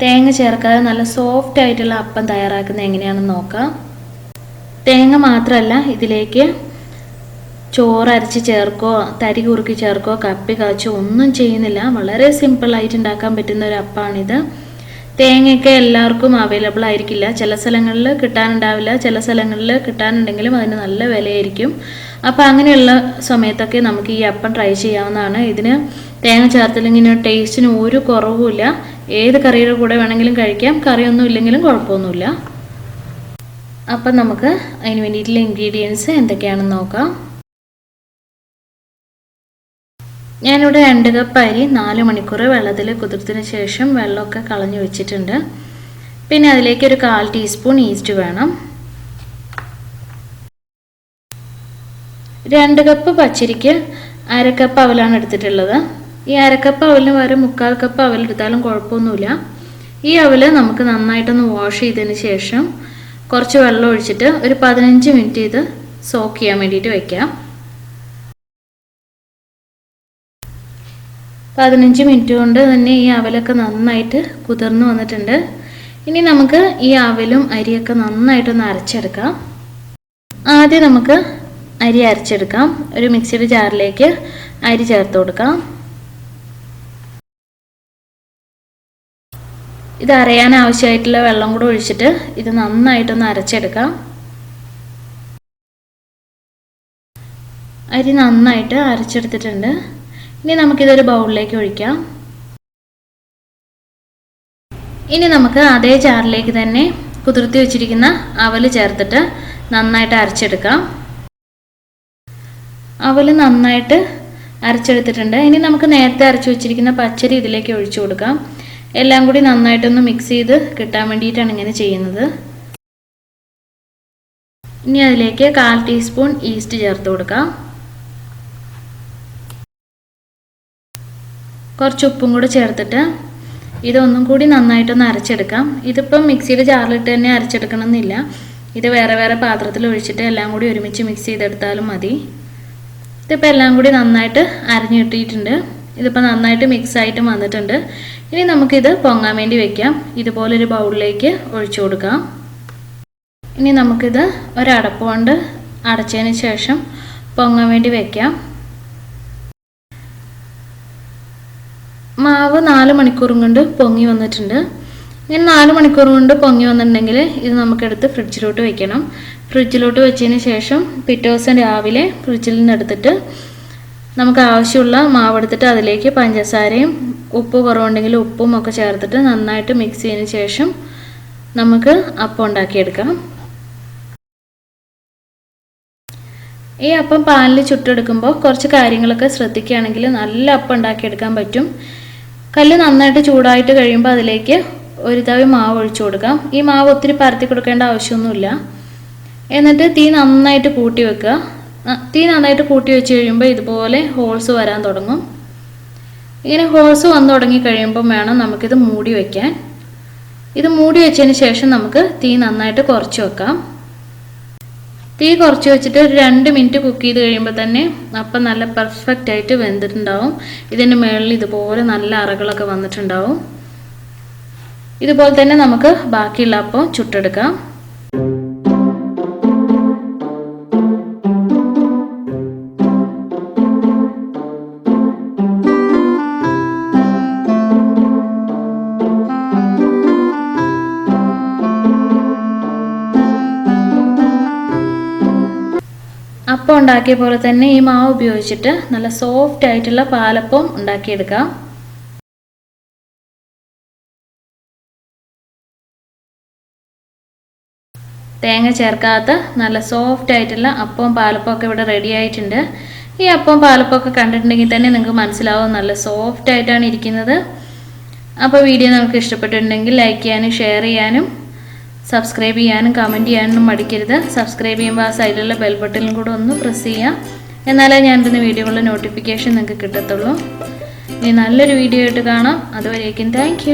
തേങ്ങ ചേർക്കാതെ നല്ല സോഫ്റ്റ് ആയിട്ടുള്ള അപ്പം തയ്യാറാക്കുന്നത് എങ്ങനെയാണെന്ന് നോക്കാം. തേങ്ങ മാത്രമല്ല ഇതിലേക്ക് ചോറ് അരച്ച് ചേർക്കോ തരി കുറുക്കി ചേർക്കോ കപ്പി കാച്ചോ ഒന്നും ചെയ്യുന്നില്ല. വളരെ സിമ്പിളായിട്ട് ഉണ്ടാക്കാൻ പറ്റുന്ന ഒരു അപ്പമാണിത് തേങ്ങയൊക്കെ എല്ലാവർക്കും അവൈലബിൾ ആയിരിക്കില്ല. ചില സ്ഥലങ്ങളിൽ കിട്ടാനുണ്ടാവില്ല. ചില സ്ഥലങ്ങളിൽ കിട്ടാനുണ്ടെങ്കിലും അതിന് നല്ല വിലയായിരിക്കും. അപ്പോൾ അങ്ങനെയുള്ള സമയത്തൊക്കെ നമുക്ക് ഈ അപ്പം ട്രൈ ചെയ്യാവുന്നതാണ്. ഇതിന് തേങ്ങ ചേർത്തില്ലെങ്കിൽ ടേസ്റ്റിന് ഒരു കുറവുമില്ല. ഏത് കറിയുടെ കൂടെ വേണമെങ്കിലും കഴിക്കാം. കറിയൊന്നും ഇല്ലെങ്കിലും കുഴപ്പമൊന്നുമില്ല. അപ്പം നമുക്ക് അതിന് വേണ്ടിയിട്ടുള്ള ഇൻഗ്രീഡിയൻസ് എന്തൊക്കെയാണെന്ന് നോക്കാം. ഞാനിവിടെ രണ്ട് കപ്പ് അരി നാല് മണിക്കൂർ വെള്ളത്തിൽ കുതിർത്തിന് ശേഷം വെള്ളമൊക്കെ കളഞ്ഞു വെച്ചിട്ടുണ്ട്. പിന്നെ അതിലേക്ക് ഒരു കാൽ ടീസ്പൂൺ ഈസ്റ്റ് വേണം. രണ്ട് കപ്പ് പച്ചരിക്ക് അരക്കപ്പ് അവലാണ് എടുത്തിട്ടുള്ളത്. ഈ അരക്കപ്പ് അവലിന് പകരം മുക്കാൽ കപ്പ് അവലെടുത്താലും കുഴപ്പമൊന്നുമില്ല. ഈ അവൽ നമുക്ക് നന്നായിട്ടൊന്ന് വാഷ് ചെയ്തതിന് ശേഷം കുറച്ച് വെള്ളം ഒഴിച്ചിട്ട് ഒരു പതിനഞ്ച് മിനിറ്റ് ഇത് സോക്ക് ചെയ്യാൻ വേണ്ടിയിട്ട് വയ്ക്കാം പതിനഞ്ച് മിനിറ്റ് കൊണ്ട് തന്നെ ഈ അവലൊക്കെ നന്നായിട്ട് കുതിർന്നു വന്നിട്ടുണ്ട്. ഇനി നമുക്ക് ഈ അവലും അരിയൊക്കെ നന്നായിട്ടൊന്ന് അരച്ചെടുക്കാം. ആദ്യം നമുക്ക് അരി അരച്ചെടുക്കാം. ഒരു മിക്സിയുടെ ജാറിലേക്ക് അരി ചേർത്ത് കൊടുക്കാം. ഇത് അരയാൻ ആവശ്യമായിട്ടുള്ള വെള്ളം കൂടെ ഒഴിച്ചിട്ട് ഇത് നന്നായിട്ടൊന്ന് അരച്ചെടുക്കാം. അരി നന്നായിട്ട് അരച്ചെടുത്തിട്ടുണ്ട്. ഇനി നമുക്കിതൊരു ബൗളിലേക്ക് ഒഴിക്കാം. ഇനി നമുക്ക് അതേ ചാറിലേക്ക് തന്നെ കുതിർത്തി വെച്ചിരിക്കുന്ന അവൽ ചേർത്തിട്ട് നന്നായിട്ട് അരച്ചെടുക്കാം. അവൽ നന്നായിട്ട് അരച്ചെടുത്തിട്ടുണ്ട്. ഇനി നമുക്ക് നേരത്തെ അരച്ചു വെച്ചിരിക്കുന്ന പച്ചരി ഇതിലേക്ക് ഒഴിച്ചു കൊടുക്കാം. എല്ലാം കൂടി നന്നായിട്ടൊന്ന് മിക്സ് ചെയ്ത് കിട്ടാൻ വേണ്ടിയിട്ടാണ് ഇങ്ങനെ ചെയ്യുന്നത്. ഇനി അതിലേക്ക് കാൽ ടീസ്പൂൺ ഈസ്റ്റ് ചേർത്ത് കൊടുക്കാം. കുറച്ച് ഉപ്പും കൂടെ ചേർത്തിട്ട് ഇതൊന്നും കൂടി നന്നായിട്ടൊന്ന് അരച്ചെടുക്കാം. ഇതിപ്പം മിക്സിയിൽ ജാറിലിട്ട് തന്നെ അരച്ചെടുക്കണമെന്നില്ല. ഇത് വേറെ വേറെ പാത്രത്തിൽ ഒഴിച്ചിട്ട് എല്ലാം കൂടി ഒരുമിച്ച് മിക്സ് ചെയ്തെടുത്താലും മതി. ഇതിപ്പോൾ എല്ലാം കൂടി നന്നായിട്ട് അരഞ്ഞു കിട്ടിയിട്ടുണ്ട്. ഇതിപ്പോൾ നന്നായിട്ട് മിക്സ് ആയിട്ട് വന്നിട്ടുണ്ട്. ഇനി നമുക്കിത് പൊങ്ങാൻ വേണ്ടി വെക്കാം. ഇതുപോലൊരു ബൗളിലേക്ക് ഒഴിച്ചു കൊടുക്കാം. ഇനി നമുക്കിത് ഒരടപ്പ് കൊണ്ട് അടച്ചതിന് ശേഷം പൊങ്ങാൻ വേണ്ടി വെക്കാം. മാവ് നാല് മണിക്കൂറും കൊണ്ട് പൊങ്ങി വന്നിട്ടുണ്ട്. ഇങ്ങനെ നാല് മണിക്കൂർ കൊണ്ട് പൊങ്ങി വന്നിട്ടുണ്ടെങ്കിൽ ഇത് നമുക്കെടുത്ത് ഫ്രിഡ്ജിലോട്ട് വെക്കണം. ഫ്രിഡ്ജിലോട്ട് വെച്ചതിന് ശേഷം പിറ്റേ ദിവസം രാവിലെ ഫ്രിഡ്ജിൽ നിന്ന് എടുത്തിട്ട് നമുക്ക് ആവശ്യമുള്ള മാവ് എടുത്തിട്ട് അതിലേക്ക് പഞ്ചസാരയും ഉപ്പ് കുറവുണ്ടെങ്കിൽ ഉപ്പും ഒക്കെ ചേർത്തിട്ട് നന്നായിട്ട് മിക്സ് ചെയ്തതിന് ശേഷം നമുക്ക് അപ്പം ഉണ്ടാക്കിയെടുക്കാം. ഈ അപ്പം പാനിൽ ചുട്ടെടുക്കുമ്പോൾ കുറച്ച് കാര്യങ്ങളൊക്കെ ശ്രദ്ധിക്കുകയാണെങ്കിൽ നല്ല അപ്പം ഉണ്ടാക്കിയെടുക്കാൻ പറ്റും. കല്ല് നന്നായിട്ട് ചൂടായിട്ട് കഴിയുമ്പോൾ അതിലേക്ക് ഒരു തവി മാവ് ഒഴിച്ചു കൊടുക്കാം. ഈ മാവ് ഒത്തിരി പരത്തി കൊടുക്കേണ്ട ആവശ്യമൊന്നുമില്ല. എന്നിട്ട് തീ നന്നായിട്ട് കൂട്ടി വെക്കുക. തീ നന്നായിട്ട് കൂട്ടി വെച്ച് കഴിയുമ്പോൾ ഇതുപോലെ ഹോൾസ് വരാൻ തുടങ്ങും. ഇങ്ങനെ ഹോൾസ് വന്നു തുടങ്ങി കഴിയുമ്പോൾ വേണം നമുക്കിത് മൂടി വയ്ക്കാൻ ഇത് മൂടി വെച്ചതിന് ശേഷം നമുക്ക് തീ നന്നായിട്ട് കുറച്ച് വെക്കാം. തീ കുറച്ച് വെച്ചിട്ട് ഒരു രണ്ട് മിനിറ്റ് കുക്ക് ചെയ്ത് കഴിയുമ്പോൾ തന്നെ അപ്പം നല്ല പെർഫെക്റ്റ് ആയിട്ട് വെന്തിട്ടുണ്ടാവും. ഇതിന്റെ മുകളിൽ ഇതുപോലെ നല്ല അറകളൊക്കെ വന്നിട്ടുണ്ടാവും. ഇതുപോലെ തന്നെ നമുക്ക് ബാക്കിയുള്ള അപ്പം ചുട്ടെടുക്കാം. അപ്പം ഉണ്ടാക്കിയ പോലെ തന്നെ ഈ മാവ് ഉപയോഗിച്ചിട്ട് നല്ല സോഫ്റ്റ് ആയിട്ടുള്ള പാലപ്പം ഉണ്ടാക്കിയെടുക്കാം. തേങ്ങ ചേർക്കാത്ത നല്ല സോഫ്റ്റ് ആയിട്ടുള്ള അപ്പവും പാലപ്പവും ഒക്കെ ഇവിടെ റെഡി ആയിട്ടുണ്ട്. ഈ അപ്പവും പാലപ്പം ഒക്കെ കണ്ടിട്ടുണ്ടെങ്കിൽ തന്നെ നിങ്ങൾക്ക് മനസ്സിലാവും നല്ല സോഫ്റ്റ് ആയിട്ടാണ് ഇരിക്കുന്നത്. അപ്പോൾ വീഡിയോ നമുക്ക് ഇഷ്ടപ്പെട്ടിട്ടുണ്ടെങ്കിൽ ലൈക്ക് ചെയ്യാനും ഷെയർ ചെയ്യാനും സബ്സ്ക്രൈബ് ചെയ്യാനും കമന്റ് ചെയ്യാനും മടിക്കരുത്. സബ്സ്ക്രൈബ് ചെയ്യുമ്പോൾ ആ സൈഡിലുള്ള ബെൽ ബട്ടണിലും കൂടെ ഒന്ന് പ്രസ് ചെയ്യാം. എന്നാലേ ഞാൻ ഇന്ന് വീഡിയോകളുടെ നോട്ടിഫിക്കേഷൻ നിങ്ങൾക്ക് കിട്ടത്തുള്ളൂ. ഇനി നല്ലൊരു വീഡിയോ ആയിട്ട് കാണാം. അതുവരേക്കും താങ്ക്